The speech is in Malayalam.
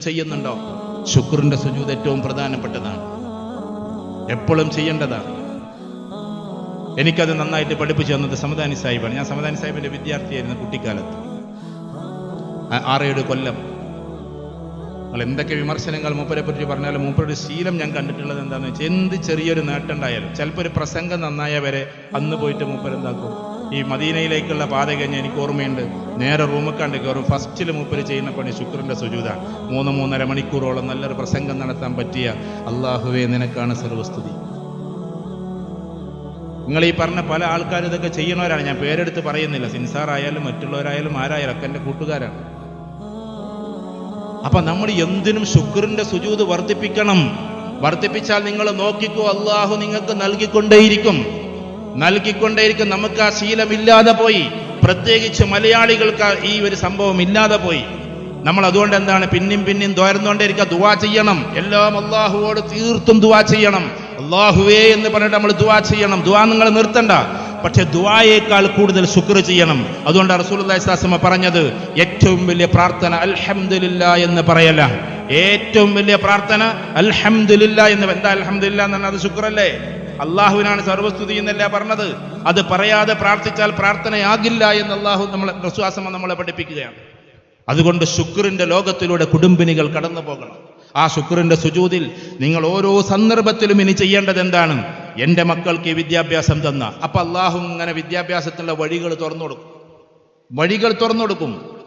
ചെയ്യുന്നുണ്ടോ? ശുക്രന്റെ സുജൂത് ഏറ്റവും പ്രധാനപ്പെട്ടതാണ്. എപ്പോഴും ചെയ്യേണ്ടതാണ്. എനിക്കത് നന്നായിട്ട് പഠിപ്പിച്ചു തന്നത് സമദാനി സാഹിബാണ്. ഞാൻ സമദാനി സാഹിബിന്റെ വിദ്യാർത്ഥിയായിരുന്നു കുട്ടിക്കാലത്ത്. ആറേഴ് കൊല്ലം. നമ്മൾ എന്തൊക്കെ വിമർശനങ്ങൾ മൂപ്പരെ പറ്റി പറഞ്ഞാലും മൂപ്പരുടെ ശീലം ഞാൻ കണ്ടിട്ടുള്ളത് എന്താണെന്ന് വെച്ചാൽ എന്ത് ചെറിയൊരു നേട്ടം ഉണ്ടായാലും ചിലപ്പോൾ ഒരു പ്രസംഗം നന്നായ വരെ അന്ന് പോയിട്ട് മൂപ്പർ എന്താക്കും ഈ മദീനയിലേക്കുള്ള പാത കഴിഞ്ഞ് എനിക്ക് ഓർമ്മയുണ്ട്. നേരെ റൂമക്കാണ്ട് കണ്ട് കയറും. ഫസ്റ്റിൽ മൂപ്പര് ചെയ്യുന്ന പണി ശുക്രന്റെ സുജൂത മൂന്ന് മൂന്നര മണിക്കൂറോളം നല്ലൊരു പ്രസംഗം നടത്താൻ പറ്റിയ അള്ളാഹുവേ നിനക്കാണ് സർവസ്തുതി. നിങ്ങൾ ഈ പറഞ്ഞ പല ആൾക്കാരും ഇതൊക്കെ ചെയ്യുന്നവരാണ്. ഞാൻ പേരെടുത്ത് പറയുന്നില്ല. സിൻസാറായാലും മറ്റുള്ളവരായാലും ആരായാലും ഒക്കെ എന്റെ കൂട്ടുകാരാണ്. അപ്പൊ നമ്മൾ എന്തിനും ശുക്രന്റെ സുജൂത് വർദ്ധിപ്പിക്കണം. വർദ്ധിപ്പിച്ചാൽ നിങ്ങൾ നോക്കിക്കോ അള്ളാഹു നിങ്ങൾക്ക് നൽകിക്കൊണ്ടേയിരിക്കും. നൽകിക്കൊണ്ടേയിരിക്കും നമുക്ക് ആ ശീലമില്ലാതെ പോയി. പ്രത്യേകിച്ച് മലയാളികൾക്ക് ഈ ഒരു സംഭവം ഇല്ലാതെ പോയി. നമ്മൾ അതുകൊണ്ട് എന്താണ് പിന്നെയും പിന്നെയും തോരുന്നോണ്ടേയിരിക്കുക ദുവാ ചെയ്യണം. എല്ലാം അള്ളാഹുവോട് തീർത്തും ദുവാ ചെയ്യണം. അള്ളാഹുവേ എന്ന് പറഞ്ഞിട്ട് നമ്മൾ ദുവാ ചെയ്യണം. ദുവാ നിങ്ങൾ നിർത്തണ്ട. പക്ഷെ ദുവായേക്കാൾ കൂടുതൽ ശുക്ർ ചെയ്യണം. അതുകൊണ്ട് റസൂൽസമ പറഞ്ഞത് ഏറ്റവും വലിയ പ്രാർത്ഥന അൽഹമില്ല എന്ന് പറയല ഏറ്റവും വലിയ പ്രാർത്ഥന അൽഹമില്ല എന്ന് എന്താ അൽഹമില്ല എന്ന് പറഞ്ഞാൽ അത് ശുക്രല്ലേ? അള്ളാഹുവിനാണ് സർവസ്തുതി എന്നല്ല പറഞ്ഞത്? അത് പറയാതെ പ്രാർത്ഥിച്ചാൽ പ്രാർത്ഥനയാകില്ല എന്ന് അള്ളാഹു നമ്മളെ റസൂലാസമ നമ്മളെ പഠിപ്പിക്കുകയാണ്. അതുകൊണ്ട് ശുക്രിന്റെ ലോകത്തിലൂടെ കുടുംബിനികൾ കടന്നു പോകണം ആ ശുക്രിന്റെ സുജൂതിൽ നിങ്ങൾ ഓരോ സന്ദർഭത്തിലും ഇനി ചെയ്യേണ്ടത് എന്താണ്? എന്റെ മക്കൾക്ക് വിദ്യാഭ്യാസം തന്ന. അപ്പൊ അള്ളാഹു ഇങ്ങനെ വിദ്യാഭ്യാസത്തിനുള്ള വഴികൾ തുറന്നു കൊടുക്കും. വഴികൾ തുറന്നു കൊടുക്കും.